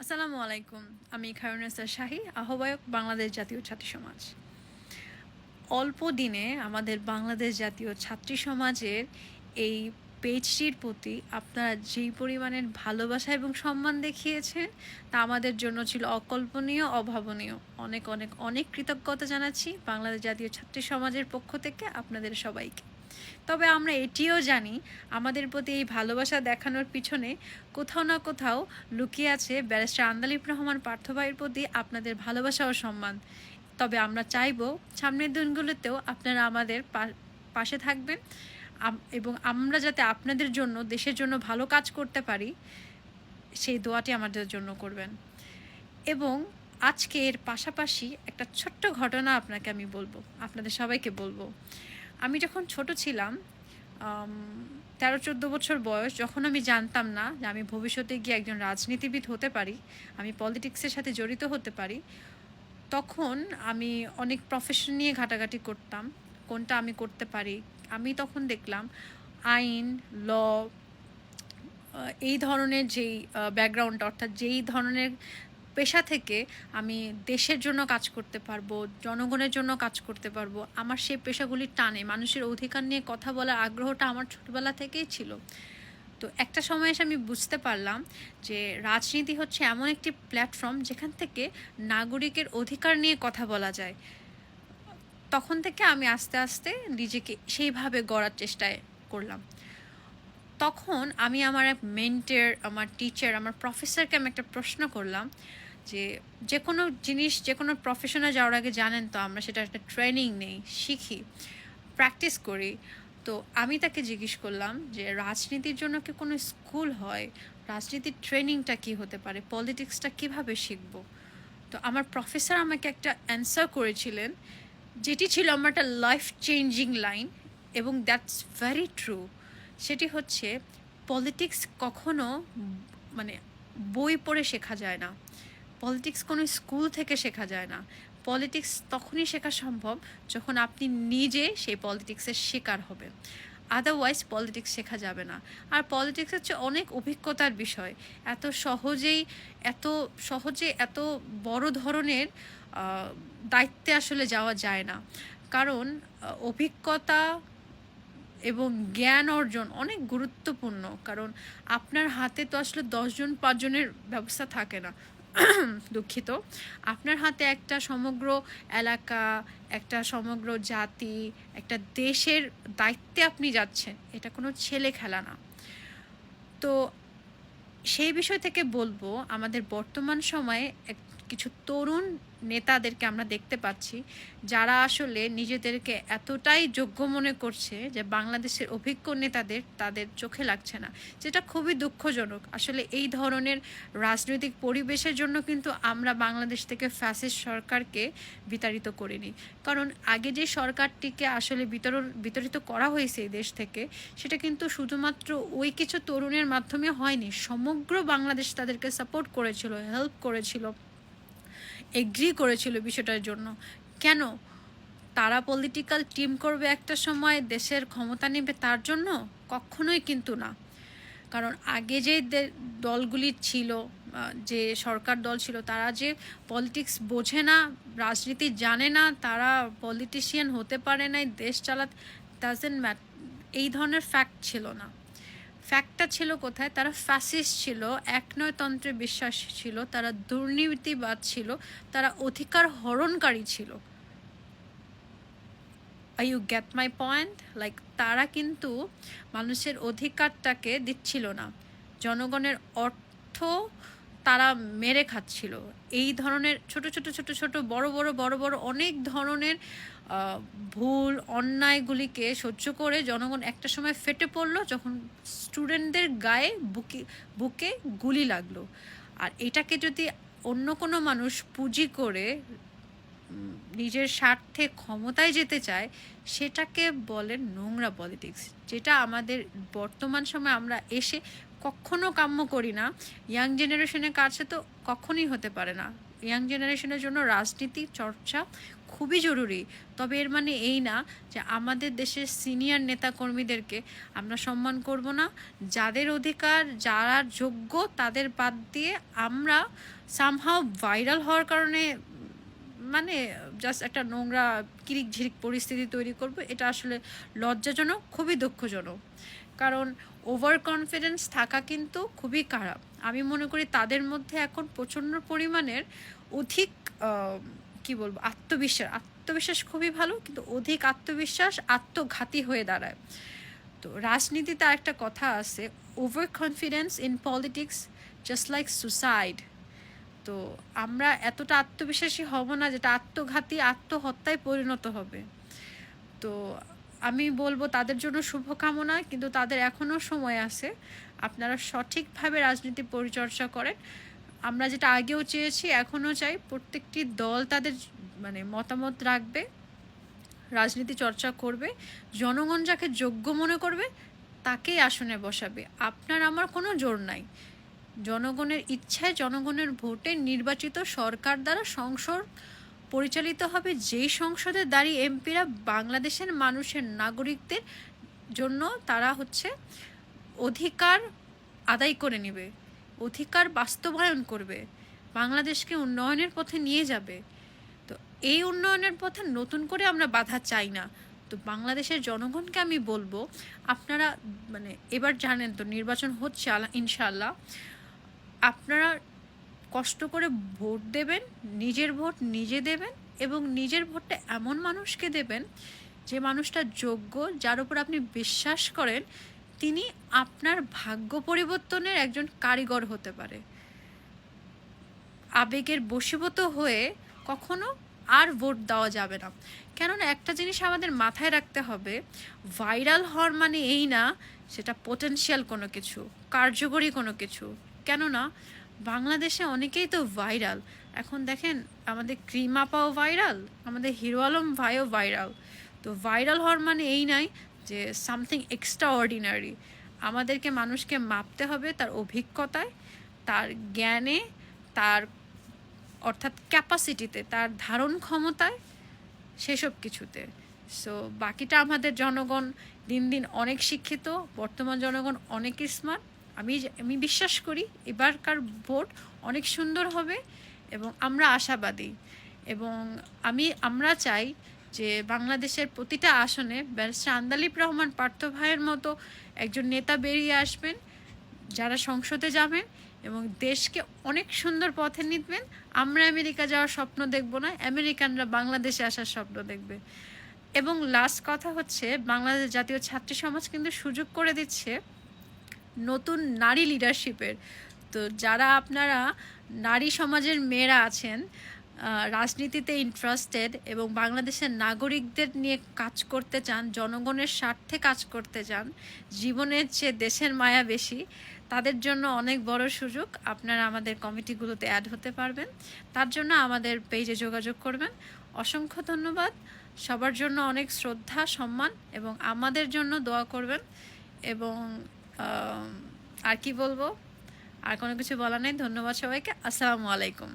আসসালামু আলাইকুম, আমি খায়রুনেসা শাহী, আহ্বায়ক বাংলাদেশ জাতীয় ছাত্রী সমাজ। অল্প দিনে আমাদের বাংলাদেশ জাতীয় ছাত্রী সমাজের এই পেজটির প্রতি আপনারা যেই পরিমাণের ভালোবাসা এবং সম্মান দেখিয়েছেন তা আমাদের জন্য ছিল অকল্পনীয়, অভাবনীয়। অনেক অনেক অনেক কৃতজ্ঞতা জানাচ্ছি বাংলাদেশ জাতীয় ছাত্রী সমাজের পক্ষ থেকে আপনাদের সবাইকে। তবে আমরা এটিও জানি আমাদের প্রতি এই ভালোবাসা দেখানোর পিছনে কোথাও না কোথাও লুকিয়ে আছে ব্যারিস্টার আন্দালিব রহমান পার্থভাইয়ের প্রতি আপনাদের ভালোবাসা ও সম্মান। তবে আমরা চাইব সামনের দিনগুলোতেও আপনারা আমাদের পাশে থাকবেন। এবং আমরা যাতে আপনাদের জন্য, দেশের জন্য ভালো কাজ করতে পারি, সেই দোয়াটি আমাদের জন্য করবেন। এবং আজকে এর পাশাপাশি একটা ছোট্ট ঘটনা আপনাকে আমি বলব, আপনাদের সবাইকে বলব। আমি যখন ছোট ছিলাম তেরো, চোদ্দ বছর বয়স, যখন আমি জানতাম না যে আমি ভবিষ্যতে গিয়ে একজন রাজনীতিবিদ হতে পারি, আমি পলিটিক্সের সাথে জড়িত হতে পারি, তখন আমি অনেক প্রফেশন নিয়ে ঘাটাঘাটি করতাম, কোনটা আমি করতে পারি। আমি তখন দেখলাম আইন, ল এই ধরনের যেই ব্যাকগ্রাউন্ড অর্থাৎ যেই ধরনের পেশা থেকে আমি দেশের জন্য কাজ করতে পারব, জনগণের জন্য কাজ করতে পারব, আমার সেই পেশাগুলি টানে। মানুষের অধিকার নিয়ে কথা বলার আগ্রহটা আমার ছোটবেলা থেকেই ছিল। তো একটা সময় এসে আমি বুঝতে পারলাম যে রাজনীতি হচ্ছে এমন একটি প্ল্যাটফর্ম যেখান থেকে নাগরিকের অধিকার নিয়ে কথা বলা যায়। তখন থেকে আমি আস্তে আস্তে নিজেকে সেইভাবে গড়ার চেষ্টায় করলাম। তখন আমি আমার এক মেন্টের আমার টিচার আমার প্রফেসরকে আমি একটা প্রশ্ন করলাম যে যে কোনো জিনিস যে কোনো প্রফেশনে যাওয়ার আগে জানেন তো আমরা সেটা একটা ট্রেনিং নেই, শিখি প্র্যাকটিস করি। তো আমি তাকে জিজ্ঞেস করলাম যে, রাজনীতির জন্য কি কোনো স্কুল হয়? রাজনীতির ট্রেনিংটা কি হতে পারে? পলিটিক্সটা কীভাবে শিখব? তো আমার প্রফেসর আমাকে একটা অ্যান্সার করেছিলেন, যেটি ছিল আমার একটা লাইফ চেঞ্জিং লাইন এবং দ্যাটস ভেরি ট্রু সেটি হচ্ছে পলিটিক্স কখনো মানে বই পড়ে শেখা যায় না। পলিটিক্স কোনো স্কুল থেকে শেখা যায় না। পলিটিক্স তখনই শেখা সম্ভব যখন আপনি নিজে সেই পলিটিক্সের শিকার হবেন। আদারওয়াইজ পলিটিক্স শেখা যাবে না। আর পলিটিক্স হচ্ছে অনেক অভিজ্ঞতার বিষয়। এত সহজেই, এত সহজে এত বড় ধরনের দায়িত্বে আসলে যাওয়া যায় না। কারণ অভিজ্ঞতা এবং জ্ঞান অর্জন অনেক গুরুত্বপূর্ণ। কারণ আপনার হাতে তো আসলে দশজন, পাঁচজনের ব্যবস্থা থাকে না। দুঃখিত। আপনার হাতে একটা সমগ্র এলাকা, একটা সমগ্র জাতি, একটা দেশের দায়িত্বে আপনি যাচ্ছেন, এটা কোনো ছেলে খেলা না। তো সেই বিষয় থেকে বলব, আমাদের বর্তমান সময়ে কিছু তরুণ নেতাদেরকে আমরা দেখতে পাচ্ছি, যারা আসলে নিজেদেরকে এতটাই যোগ্য মনে করছে যে বাংলাদেশের অভিজ্ঞ নেতাদের তাদের চোখে লাগছে না, যেটা খুবই দুঃখজনক। আসলে এই ধরনের রাজনৈতিক পরিবেশের জন্য কিন্তু আমরা বাংলাদেশ থেকে ফ্যাসিস্ট সরকারকে বিতাড়িত করিনি। কারণ আগে যে সরকারটিকে আসলে বিতরণ বিতরিত করা হয়েছে এই দেশ থেকে, সেটা কিন্তু শুধুমাত্র ওই কিছু তরুণের মাধ্যমে হয়নি, সমগ্র বাংলাদেশ তাদেরকে সাপোর্ট করেছিল, হেল্প করেছিল। এগ্রি করেছিল বিষয়টার জন্য। কেন? তারা পলিটিক্যাল টিম করবে একটা সময়, দেশের ক্ষমতা নেবে তার জন্য? কখনোই কিন্তু না। কারণ আগে যে দলগুলি ছিল যে সরকার দল ছিল, তারা যে পলিটিক্স বোঝে না, রাজনীতি জানে না, তারা পলিটিশিয়ান হতে পারে নাই, দেশ চালাতে ডাজেন্ট ম্যাট এই ধরনের ফ্যাক্ট ছিল না। ফ্যাক্টটা ছিল কোথায়? তারা ফ্যাসিস্ট ছিল, একনয়তন্ত্রে বিশ্বাস ছিল, তারা দুর্নীতিবাদ ছিল, তারা অধিকার হরণকারী ছিল। I you get my point like তারা কিন্তু মানুষের অধিকারটাকে দিচ্ছিল না। জনগণের অর্থ তারা মেরে খাচ্ছিল। এই ধরনের ছোট ছোট ছোট ছোট, বড় বড় বড় বড় অনেক ধরনের ভুল, অন্যায়গুলিকে সহ্য করে জনগণ একটা সময় ফেটে পড়ল যখন স্টুডেন্টদের গায়ে বুকে বুকে গুলি লাগল। আর এটাকে যদি অন্য কোনো মানুষ পুঁজি করে নিজের স্বার্থে ক্ষমতায় যেতে চায়, সেটাকে বলে নোংরা পলিটিক্স, যেটা আমাদের বর্তমান সময়ে আমরা এসে কখনো কাম্য করি না। ইয়াং জেনারেশনের কাছে তো কখনোই হতে পারে না। ইয়াং জেনারেশনের জন্য রাজনীতি, চর্চা খুবই জরুরি। তবে এর মানে এই না যে আমাদের দেশের সিনিয়র নেতাকর্মীদেরকে আমরা সম্মান করব না। যাদের অধিকার, যারা যোগ্য, তাদের বাদ দিয়ে আমরা সামহাও ভাইরাল হওয়ার কারণে মানে জাস্ট একটা নোংরা কিরিক ঝিরিক পরিস্থিতি তৈরি করব। এটা আসলে লজ্জাজনক, খুবই দুঃখজনক। কারণ ওভার কনফিডেন্স থাকা কিন্তু খুবই খারাপ। আমি মনে করি তাদের মধ্যে এখন প্রচণ্ড পরিমাণের অধিক কি বলব, আত্মবিশ্বাস আত্মবিশ্বাস খুবই ভালো, কিন্তু অধিক আত্মবিশ্বাস আত্মঘাতী হয়ে দাঁড়ায়। তো রাজনীতিতে একটা কথা আছে over confidence in politics just like suicide তো আমরা এতটা আত্মবিশ্বাসী হব না যেটা আত্মঘাতী, আত্মহত্যায় পরিণত হবে। তো আমি বলব তাদের জন্য শুভকামনা, কিন্তু তাদের এখনও সময় আছে। আপনারা সঠিকভাবে রাজনীতি পরিচর্যা করেন। আমরা যেটা আগেও চেয়েছি এখনও চাই প্রত্যেকটি দল তাদের মানে মতামত রাখবে, রাজনীতি চর্চা করবে, জনগণ যাকে যোগ্য মনে করবে, তাকেই আসনে বসাবে। আপনার আমার কোনো জোর নাই। জনগণের ইচ্ছায় জনগণের ভোটে নির্বাচিত সরকার দ্বারা সংসদ পরিচালিত হবে যেই সংসদে দাঁড়িয়ে এমপিরা বাংলাদেশের মানুষের নাগরিকদের জন্য তারা হচ্ছে অধিকার আদায় করে নেবে, অধিকার বাস্তবায়ন করবে, বাংলাদেশকে উন্নয়নের পথে নিয়ে যাবে। তো এই উন্নয়নের পথে নতুন করে আমরা বাধা চাই না। তো বাংলাদেশের জনগণকে আমি বলব, আপনারা মানে এবার জানেন তো নির্বাচন হচ্ছে ইনশাল্লাহ আপনারা কষ্ট করে ভোট দেবেন, নিজের ভোট নিজে দেবেন এবং নিজের ভোটটা এমন মানুষকে দেবেন যে মানুষটা যোগ্য, যার উপর আপনি বিশ্বাস করেন, তিনি আপনার ভাগ্য পরিবর্তনের একজন কারিগর হতে পারে। আবেগের বশীভূত হয়ে কখনো আর ভোট দেওয়া যাবে না। কেননা একটা জিনিস আমাদের মাথায় রাখতে হবে, ভাইরাল হওয়ার মানে এই না, সেটা পোটেনশিয়াল কোনো কিছু, কার্যকরী কোনো কিছু। কেননা বাংলাদেশে অনেকেই তো ভাইরাল এখন দেখেন, আমাদের ক্রিমাপাও ভাইরাল আমাদের হিরো আলম ভাইও ভাইরাল তো ভাইরাল হওয়ার মানে এই নাই যে সামথিং এক্সট্রা অর্ডিনারি আমাদেরকে মানুষকে মাপতে হবে তার অভিজ্ঞতায়, তার জ্ঞানে, তার অর্থাৎ ক্যাপাসিটিতে তার ধারণ ক্ষমতায়, সেসব কিছুতে। সো বাকিটা আমাদের জনগণ দিন দিন অনেক শিক্ষিত, বর্তমান জনগণ অনেক স্মার্ট আমি আমি বিশ্বাস করি এবারকার ভোট অনেক সুন্দর হবে এবং আমরা আশাবাদী। এবং আমি, আমরা চাই যে বাংলাদেশের প্রতিটা আসনে ব্যারিস্টার আন্দালিব রহমান পার্থ ভাইয়ের মতো একজন নেতা বেরিয়ে আসবেন, যারা সংসদে যাবেন এবং দেশকে অনেক সুন্দর পথে নিবেন আমরা আমেরিকা যাওয়ার স্বপ্ন দেখব না, আমেরিকানরা বাংলাদেশে আসার স্বপ্ন দেখবে। এবং লাস্ট কথা হচ্ছে, বাংলাদেশ জাতীয় ছাত্রী সমাজ কিন্তু সুযোগ করে দিচ্ছে। নতুন নারী লিডারশিপের তো যারা আপনারা নারী সমাজের মেয়েরা আছেন রাজনীতিতে ইন্টারেস্টেড এবং বাংলাদেশের নাগরিকদের নিয়ে কাজ করতে চান, জনগণের স্বার্থে কাজ করতে চান, জীবনের চেয়ে দেশের মায়া বেশি, তাদের জন্য অনেক বড় সুযোগ। আপনারা আমাদের কমিটিগুলোতে অ্যাড হতে পারবেন। তার জন্য আমাদের পেজে যোগাযোগ করবেন। অসংখ্য ধন্যবাদ। সবার জন্য অনেক শ্রদ্ধা, সম্মান এবং আমাদের জন্য দোয়া করবেন এবং আর কি বলব? আর কোনো কিছু বলা নেই। ধন্যবাদ সবাইকে। আসসালামু আলাইকুম।